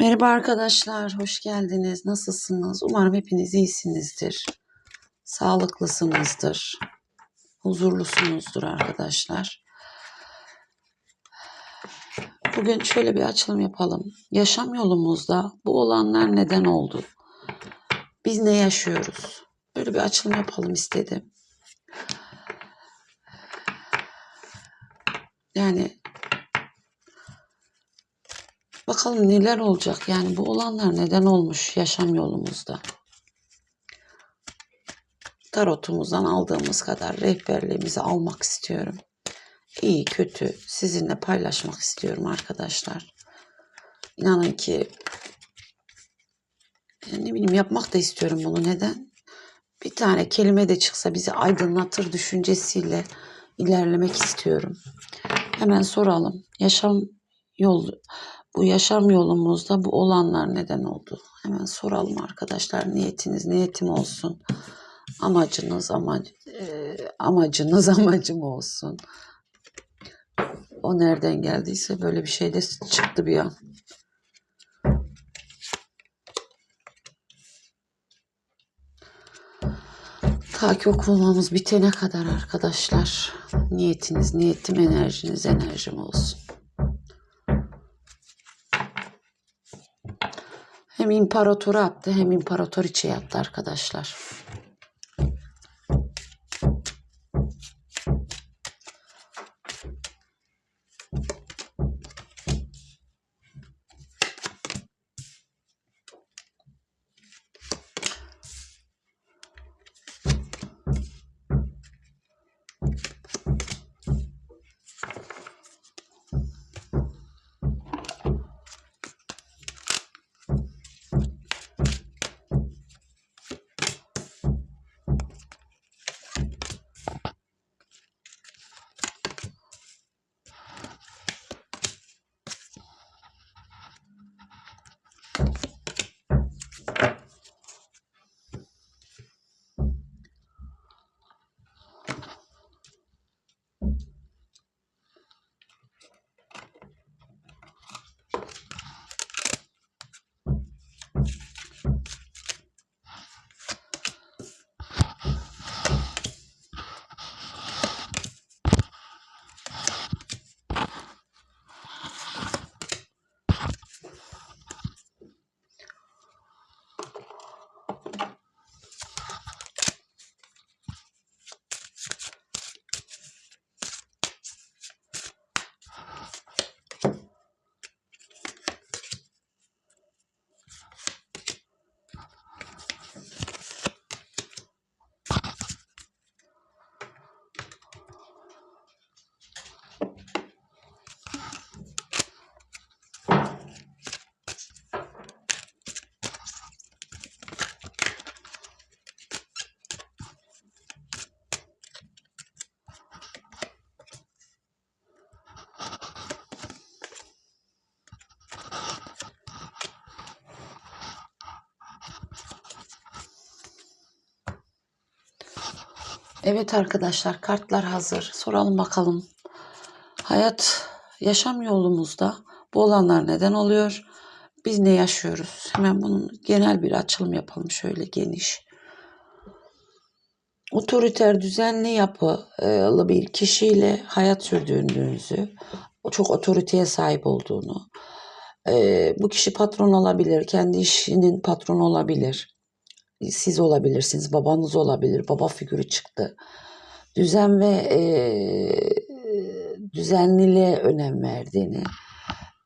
Merhaba arkadaşlar, hoş geldiniz. Nasılsınız? Umarım hepiniz iyisinizdir. Sağlıklısınızdır. Huzurlusunuzdur arkadaşlar. Bugün şöyle bir açılım yapalım. Yaşam yolumuzda bu olanlar neden oldu? Biz ne yaşıyoruz? Böyle bir açılım yapalım istedim. Yani Bakalım neler olacak yani bu olanlar neden olmuş yaşam yolumuzda. Tarotumuzdan aldığımız kadar rehberliğimizi almak istiyorum. İyi kötü sizinle paylaşmak istiyorum arkadaşlar. İnanın ki yani ne bileyim yapmak da istiyorum bunu. Neden? Bir tane kelime de çıksa bizi aydınlatır düşüncesiyle ilerlemek istiyorum. Hemen soralım. Yaşam yolu bu yaşam yolumuzda bu olanlar neden oldu? Hemen soralım arkadaşlar. Niyetiniz niyetim olsun. Amacınız amac e, amacınız amacım olsun. O nereden geldiyse böyle bir şey de çıktı bir an. Ta ki okumamız bitene kadar arkadaşlar. Niyetiniz, niyetim, enerjiniz, enerjim olsun. Hem imparatoru attı hem imparatoriçe yattı arkadaşlar. Evet arkadaşlar kartlar hazır. Soralım bakalım. Hayat, yaşam yolumuzda bu olanlar neden oluyor? Biz ne yaşıyoruz? Hemen bunun genel bir açılım yapalım şöyle geniş. Otoriter düzenli yapılı bir kişiyle hayat sürdüğünüzü, çok otoriteye sahip olduğunu, e, bu kişi patron olabilir, kendi işinin patronu olabilir siz olabilirsiniz, babanız olabilir, baba figürü çıktı. Düzen ve e, düzenliliğe önem verdiğini,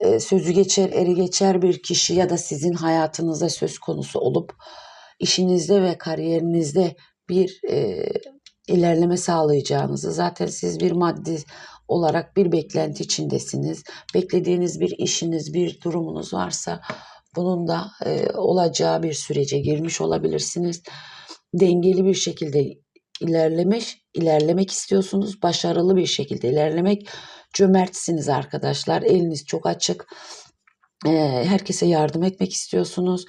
e, sözü geçer, eri geçer bir kişi ya da sizin hayatınızda söz konusu olup işinizde ve kariyerinizde bir e, ilerleme sağlayacağınızı, zaten siz bir maddi olarak bir beklenti içindesiniz. Beklediğiniz bir işiniz, bir durumunuz varsa bunun da e, olacağı bir sürece girmiş olabilirsiniz. Dengeli bir şekilde ilerlemek ilerlemek istiyorsunuz. Başarılı bir şekilde ilerlemek cömertsiniz arkadaşlar. Eliniz çok açık. E, herkese yardım etmek istiyorsunuz.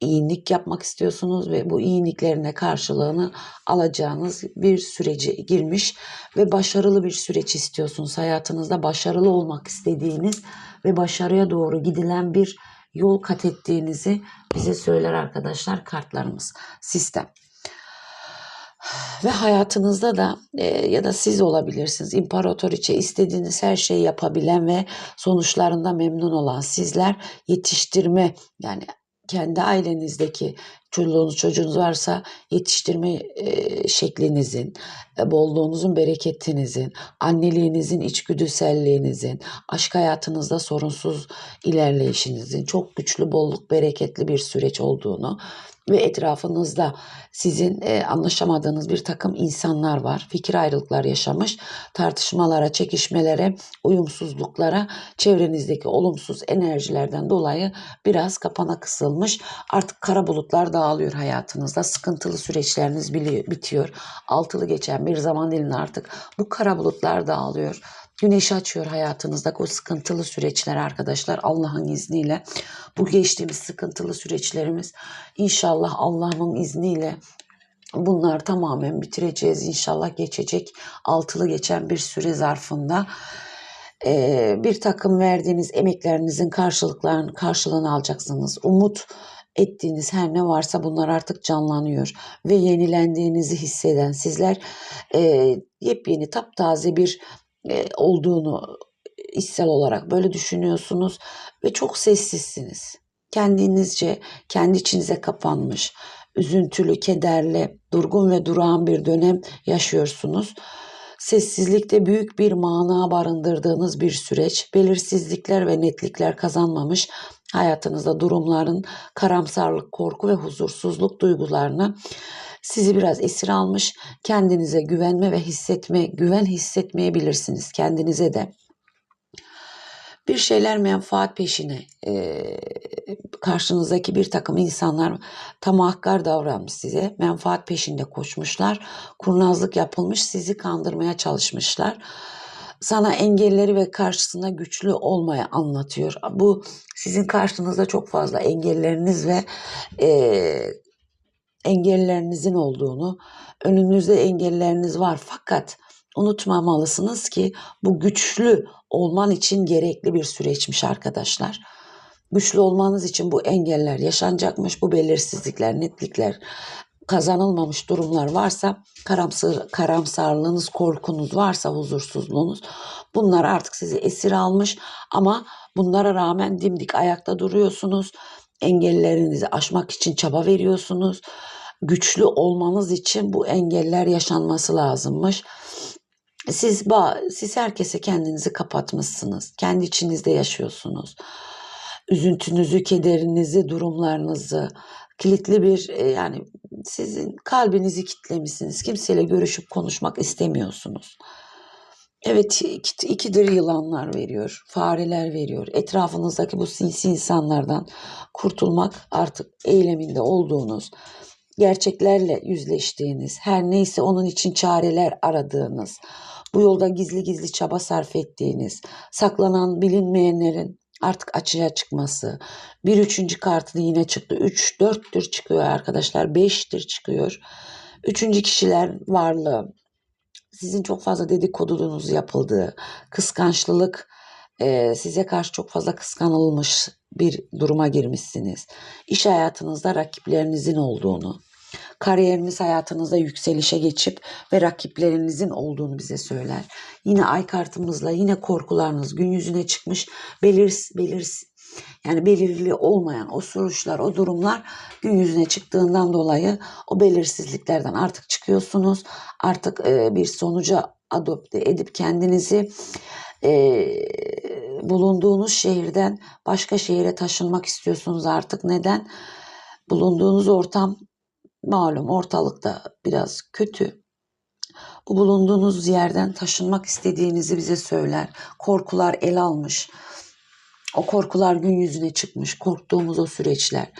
iyilik yapmak istiyorsunuz ve bu iyiliklerine karşılığını alacağınız bir sürece girmiş ve başarılı bir süreç istiyorsunuz. Hayatınızda başarılı olmak istediğiniz ve başarıya doğru gidilen bir yol kat ettiğinizi bize söyler arkadaşlar kartlarımız. Sistem. Ve hayatınızda da e, ya da siz olabilirsiniz. İmparatoriçe istediğiniz her şeyi yapabilen ve sonuçlarında memnun olan sizler yetiştirme yani kendi ailenizdeki çoluğunuz çocuğunuz varsa yetiştirme e, şeklinizin, e, bolluğunuzun, bereketinizin, anneliğinizin, içgüdüselliğinizin, aşk hayatınızda sorunsuz ilerleyişinizin çok güçlü, bolluk, bereketli bir süreç olduğunu ve etrafınızda sizin e, anlaşamadığınız bir takım insanlar var. Fikir ayrılıklar yaşamış, tartışmalara, çekişmelere, uyumsuzluklara, çevrenizdeki olumsuz enerjilerden dolayı biraz kapana kısılmış. Artık kara bulutlar dağılıyor hayatınızda. Sıkıntılı süreçleriniz biliyor, bitiyor. Altılı geçen bir zaman dilinde artık bu kara bulutlar dağılıyor. Güneş açıyor hayatınızdaki o sıkıntılı süreçler arkadaşlar Allah'ın izniyle. Bu geçtiğimiz sıkıntılı süreçlerimiz inşallah Allah'ın izniyle bunlar tamamen bitireceğiz inşallah geçecek altılı geçen bir süre zarfında ee, bir takım verdiğiniz emeklerinizin karşılıklarını karşılığını alacaksınız. Umut ettiğiniz her ne varsa bunlar artık canlanıyor ve yenilendiğinizi hisseden sizler e, yepyeni taptaze bir e, olduğunu içsel olarak böyle düşünüyorsunuz ve çok sessizsiniz. Kendinizce, kendi içinize kapanmış, üzüntülü, kederli, durgun ve durağan bir dönem yaşıyorsunuz. Sessizlikte büyük bir mana barındırdığınız bir süreç, belirsizlikler ve netlikler kazanmamış hayatınızda durumların karamsarlık, korku ve huzursuzluk duygularını sizi biraz esir almış. Kendinize güvenme ve hissetme, güven hissetmeyebilirsiniz kendinize de. Bir şeyler menfaat peşine e, karşınızdaki bir takım insanlar tamahkar davranmış size. Menfaat peşinde koşmuşlar. Kurnazlık yapılmış sizi kandırmaya çalışmışlar. Sana engelleri ve karşısında güçlü olmaya anlatıyor. Bu sizin karşınızda çok fazla engelleriniz ve e, engellerinizin olduğunu, önünüzde engelleriniz var. Fakat unutmamalısınız ki bu güçlü olman için gerekli bir süreçmiş arkadaşlar. Güçlü olmanız için bu engeller yaşanacakmış, bu belirsizlikler, netlikler, kazanılmamış durumlar varsa, karamsar, karamsarlığınız, korkunuz varsa, huzursuzluğunuz bunlar artık sizi esir almış. Ama bunlara rağmen dimdik ayakta duruyorsunuz engellerinizi aşmak için çaba veriyorsunuz. Güçlü olmanız için bu engeller yaşanması lazımmış. Siz siz herkese kendinizi kapatmışsınız. Kendi içinizde yaşıyorsunuz. Üzüntünüzü, kederinizi, durumlarınızı kilitli bir e, yani sizin kalbinizi kitlemişsiniz. Kimseyle görüşüp konuşmak istemiyorsunuz. Evet ikidir yılanlar veriyor, fareler veriyor. Etrafınızdaki bu sinsi insanlardan kurtulmak artık eyleminde olduğunuz, gerçeklerle yüzleştiğiniz, her neyse onun için çareler aradığınız, bu yolda gizli gizli çaba sarf ettiğiniz, saklanan bilinmeyenlerin artık açığa çıkması. Bir üçüncü kartı yine çıktı. Üç, dörttür çıkıyor arkadaşlar. Beştir çıkıyor. Üçüncü kişiler varlığı, sizin çok fazla dedikodunuz yapıldığı, kıskançlılık, e, size karşı çok fazla kıskanılmış bir duruma girmişsiniz. İş hayatınızda rakiplerinizin olduğunu, kariyeriniz hayatınızda yükselişe geçip ve rakiplerinizin olduğunu bize söyler. Yine ay kartımızla yine korkularınız gün yüzüne çıkmış belir, belir, yani belirli olmayan o soruşlar, o durumlar gün yüzüne çıktığından dolayı o belirsizliklerden artık çıkıyorsunuz. Artık e, bir sonuca adopte edip kendinizi e, bulunduğunuz şehirden başka şehire taşınmak istiyorsunuz artık. Neden? Bulunduğunuz ortam malum ortalıkta biraz kötü. Bu bulunduğunuz yerden taşınmak istediğinizi bize söyler. Korkular el almış o korkular gün yüzüne çıkmış, korktuğumuz o süreçler.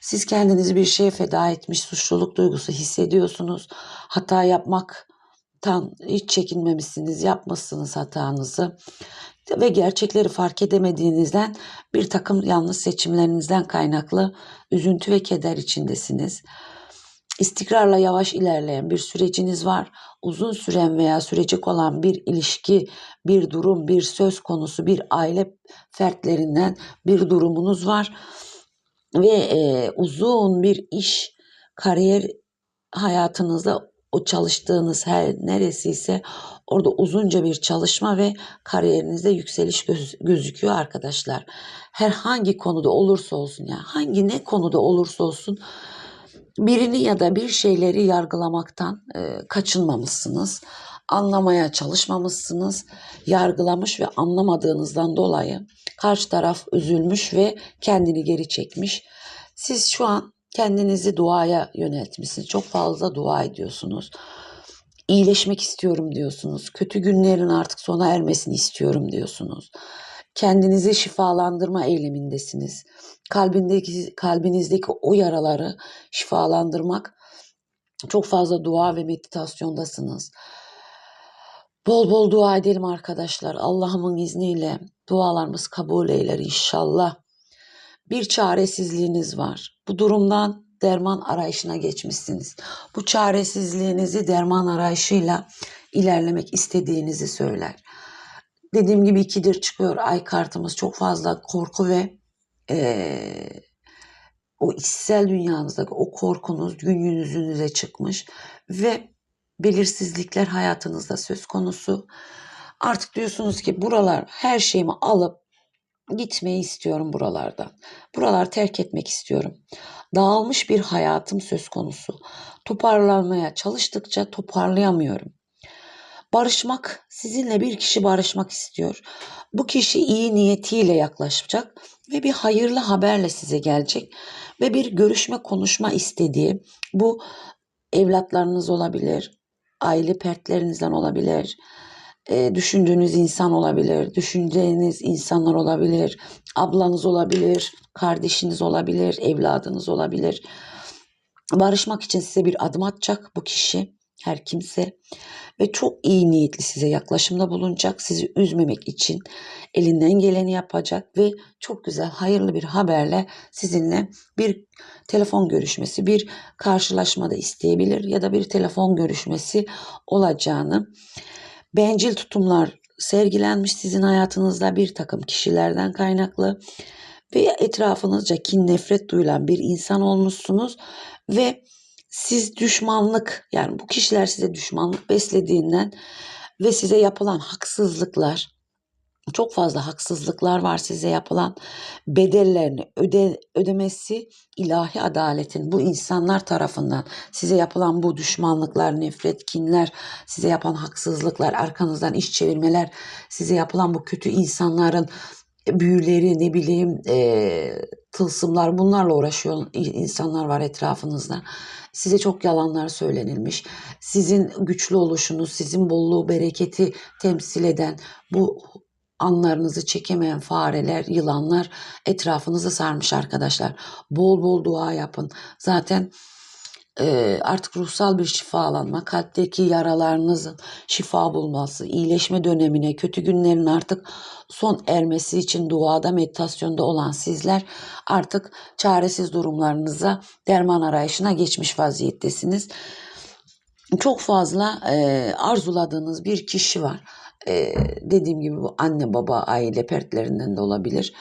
Siz kendinizi bir şeye feda etmiş suçluluk duygusu hissediyorsunuz. Hata yapmaktan hiç çekinmemişsiniz, yapmışsınız hatanızı. Ve gerçekleri fark edemediğinizden bir takım yanlış seçimlerinizden kaynaklı üzüntü ve keder içindesiniz. İstikrarla yavaş ilerleyen bir süreciniz var. Uzun süren veya sürecek olan bir ilişki, bir durum, bir söz konusu, bir aile fertlerinden bir durumunuz var. Ve e, uzun bir iş, kariyer hayatınızda o çalıştığınız her neresiyse orada uzunca bir çalışma ve kariyerinizde yükseliş göz, gözüküyor arkadaşlar. Herhangi konuda olursa olsun yani hangi ne konuda olursa olsun birini ya da bir şeyleri yargılamaktan e, kaçınmamışsınız. Anlamaya çalışmamışsınız. Yargılamış ve anlamadığınızdan dolayı karşı taraf üzülmüş ve kendini geri çekmiş. Siz şu an kendinizi duaya yöneltmişsiniz. Çok fazla dua ediyorsunuz. İyileşmek istiyorum diyorsunuz. Kötü günlerin artık sona ermesini istiyorum diyorsunuz. Kendinizi şifalandırma eylemindesiniz. Kalbindeki kalbinizdeki o yaraları şifalandırmak çok fazla dua ve meditasyondasınız. Bol bol dua edelim arkadaşlar. Allah'ımın izniyle dualarımız kabul eyler inşallah. Bir çaresizliğiniz var. Bu durumdan derman arayışına geçmişsiniz. Bu çaresizliğinizi derman arayışıyla ilerlemek istediğinizi söyler. Dediğim gibi ikidir çıkıyor ay kartımız çok fazla korku ve ee, o içsel dünyanızdaki o korkunuz gün yüzünüze çıkmış ve belirsizlikler hayatınızda söz konusu. Artık diyorsunuz ki buralar her şeyimi alıp gitmeyi istiyorum buralardan. Buralar terk etmek istiyorum. Dağılmış bir hayatım söz konusu. Toparlanmaya çalıştıkça toparlayamıyorum. Barışmak, sizinle bir kişi barışmak istiyor. Bu kişi iyi niyetiyle yaklaşacak ve bir hayırlı haberle size gelecek ve bir görüşme konuşma istediği bu evlatlarınız olabilir, aile fertlerinizden olabilir, e, düşündüğünüz insan olabilir, düşüneceğiniz insanlar olabilir, ablanız olabilir, kardeşiniz olabilir, evladınız olabilir. Barışmak için size bir adım atacak bu kişi, her kimse ve çok iyi niyetli size yaklaşımda bulunacak. Sizi üzmemek için elinden geleni yapacak ve çok güzel hayırlı bir haberle sizinle bir telefon görüşmesi, bir karşılaşmada isteyebilir ya da bir telefon görüşmesi olacağını bencil tutumlar sergilenmiş sizin hayatınızda bir takım kişilerden kaynaklı ve etrafınızca kin nefret duyulan bir insan olmuşsunuz ve siz düşmanlık yani bu kişiler size düşmanlık beslediğinden ve size yapılan haksızlıklar çok fazla haksızlıklar var size yapılan bedellerini öde, ödemesi ilahi adaletin bu insanlar tarafından size yapılan bu düşmanlıklar, nefret, kinler, size yapan haksızlıklar, arkanızdan iş çevirmeler, size yapılan bu kötü insanların büyüleri ne bileyim e, tılsımlar bunlarla uğraşıyor insanlar var etrafınızda. Size çok yalanlar söylenilmiş. Sizin güçlü oluşunuz, sizin bolluğu, bereketi temsil eden bu anlarınızı çekemeyen fareler, yılanlar etrafınızı sarmış arkadaşlar. Bol bol dua yapın. Zaten e, artık ruhsal bir şifalanma, kalpteki yaralarınızın şifa bulması, iyileşme dönemine, kötü günlerin artık son ermesi için duada, meditasyonda olan sizler artık çaresiz durumlarınıza derman arayışına geçmiş vaziyettesiniz. Çok fazla e, arzuladığınız bir kişi var e, dediğim gibi bu anne baba aile fertlerinden de olabilir.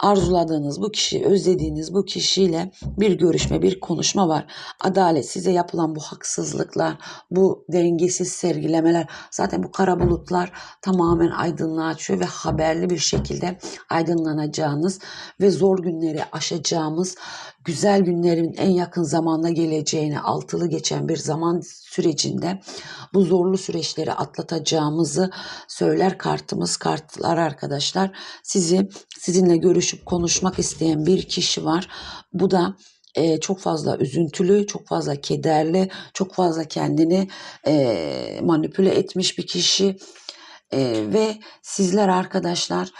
Arzuladığınız bu kişi, özlediğiniz bu kişiyle bir görüşme, bir konuşma var. Adalet size yapılan bu haksızlıklar, bu dengesiz sergilemeler, zaten bu kara bulutlar tamamen aydınlığa açıyor ve haberli bir şekilde aydınlanacağınız ve zor günleri aşacağımız güzel günlerin en yakın zamanda geleceğini altılı geçen bir zaman sürecinde bu zorlu süreçleri atlatacağımızı söyler kartımız kartlar arkadaşlar. Sizi sizinle görüşüp konuşmak isteyen bir kişi var. Bu da e, çok fazla üzüntülü, çok fazla kederli, çok fazla kendini e, manipüle etmiş bir kişi e, ve sizler arkadaşlar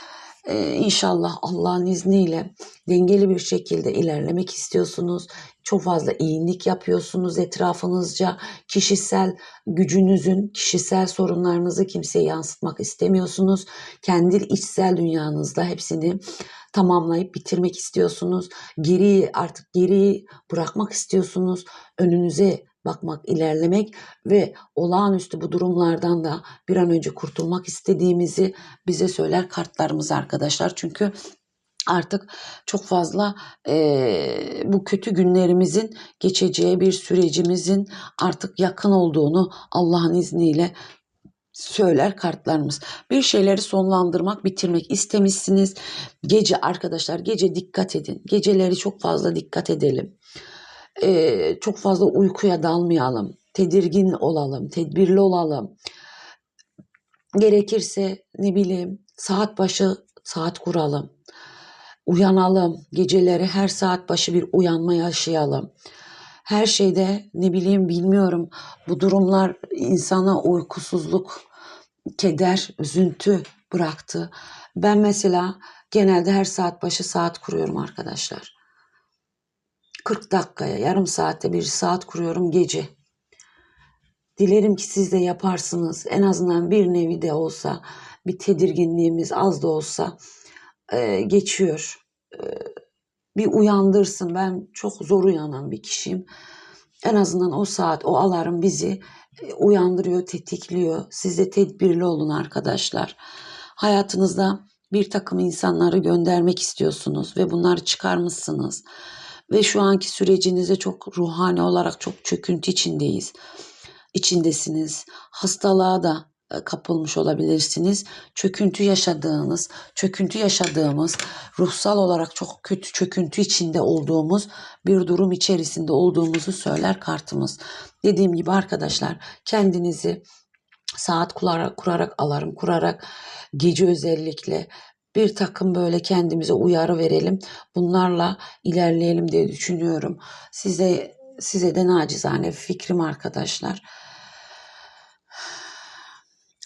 Ee, inşallah Allah'ın izniyle dengeli bir şekilde ilerlemek istiyorsunuz. Çok fazla iyilik yapıyorsunuz etrafınızca. Kişisel gücünüzün, kişisel sorunlarınızı kimseye yansıtmak istemiyorsunuz. Kendi içsel dünyanızda hepsini tamamlayıp bitirmek istiyorsunuz. Geriyi artık geriyi bırakmak istiyorsunuz. Önünüze bakmak, ilerlemek ve olağanüstü bu durumlardan da bir an önce kurtulmak istediğimizi bize söyler kartlarımız arkadaşlar. Çünkü artık çok fazla eee, bu kötü günlerimizin geçeceği bir sürecimizin artık yakın olduğunu Allah'ın izniyle söyler kartlarımız. Bir şeyleri sonlandırmak, bitirmek istemişsiniz. Gece arkadaşlar gece dikkat edin. Geceleri çok fazla dikkat edelim. Ee, çok fazla uykuya dalmayalım. Tedirgin olalım, tedbirli olalım. Gerekirse ne bileyim saat başı saat kuralım. Uyanalım. Geceleri her saat başı bir uyanma yaşayalım. Her şeyde ne bileyim bilmiyorum bu durumlar insana uykusuzluk, keder, üzüntü bıraktı. Ben mesela genelde her saat başı saat kuruyorum arkadaşlar. 40 dakikaya, yarım saatte bir saat kuruyorum gece. Dilerim ki siz de yaparsınız. En azından bir nevi de olsa bir tedirginliğimiz az da olsa e, geçiyor. E, bir uyandırsın. Ben çok zor uyanan bir kişiyim. En azından o saat, o alarm bizi e, uyandırıyor, tetikliyor. Siz de tedbirli olun arkadaşlar. Hayatınızda bir takım insanları göndermek istiyorsunuz ve bunları çıkarmışsınız. Ve şu anki sürecinizde çok ruhani olarak çok çöküntü içindeyiz. içindesiniz. Hastalığa da e, kapılmış olabilirsiniz. Çöküntü yaşadığınız, çöküntü yaşadığımız, ruhsal olarak çok kötü çöküntü içinde olduğumuz bir durum içerisinde olduğumuzu söyler kartımız. Dediğim gibi arkadaşlar kendinizi saat kurarak, kurarak alarm kurarak gece özellikle bir takım böyle kendimize uyarı verelim. Bunlarla ilerleyelim diye düşünüyorum. Size size de nacizane fikrim arkadaşlar.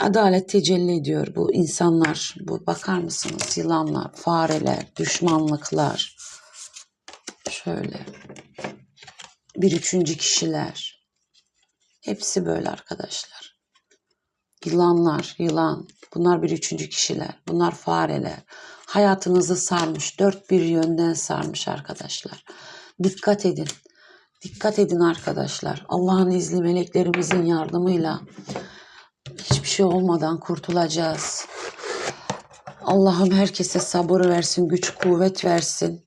Adalet tecelli ediyor bu insanlar. Bu bakar mısınız? Yılanlar, fareler, düşmanlıklar. Şöyle. Bir üçüncü kişiler. Hepsi böyle arkadaşlar. Yılanlar, yılan. Bunlar bir üçüncü kişiler. Bunlar fareler. Hayatınızı sarmış. Dört bir yönden sarmış arkadaşlar. Dikkat edin. Dikkat edin arkadaşlar. Allah'ın izli meleklerimizin yardımıyla hiçbir şey olmadan kurtulacağız. Allah'ım herkese sabır versin, güç kuvvet versin.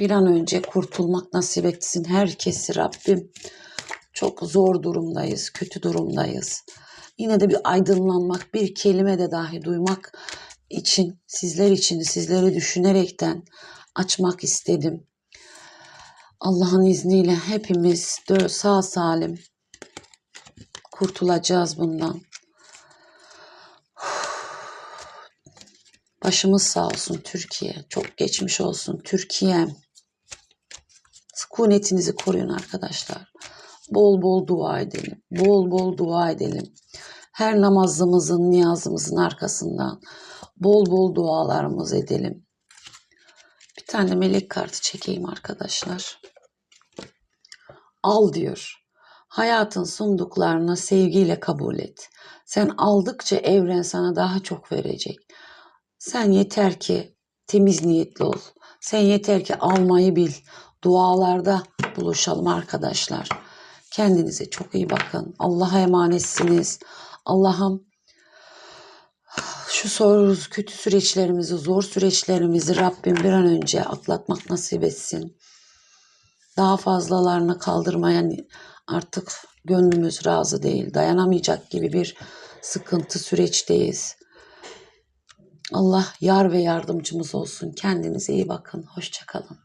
Bir an önce kurtulmak nasip etsin herkesi Rabbim. Çok zor durumdayız, kötü durumdayız. Yine de bir aydınlanmak, bir kelime de dahi duymak için, sizler için, sizleri düşünerekten açmak istedim. Allah'ın izniyle hepimiz sağ salim kurtulacağız bundan. Başımız sağ olsun Türkiye. Çok geçmiş olsun Türkiye'm. Sükunetinizi koruyun arkadaşlar. Bol bol dua edelim. Bol bol dua edelim. Her namazımızın, niyazımızın arkasından bol bol dualarımız edelim. Bir tane melek kartı çekeyim arkadaşlar. Al diyor. Hayatın sunduklarını sevgiyle kabul et. Sen aldıkça evren sana daha çok verecek. Sen yeter ki temiz niyetli ol. Sen yeter ki almayı bil. Dualarda buluşalım arkadaşlar. Kendinize çok iyi bakın. Allah'a emanetsiniz. Allah'ım şu soru, kötü süreçlerimizi, zor süreçlerimizi Rabbim bir an önce atlatmak nasip etsin. Daha fazlalarını kaldırmaya artık gönlümüz razı değil. Dayanamayacak gibi bir sıkıntı süreçteyiz. Allah yar ve yardımcımız olsun. Kendinize iyi bakın. Hoşçakalın.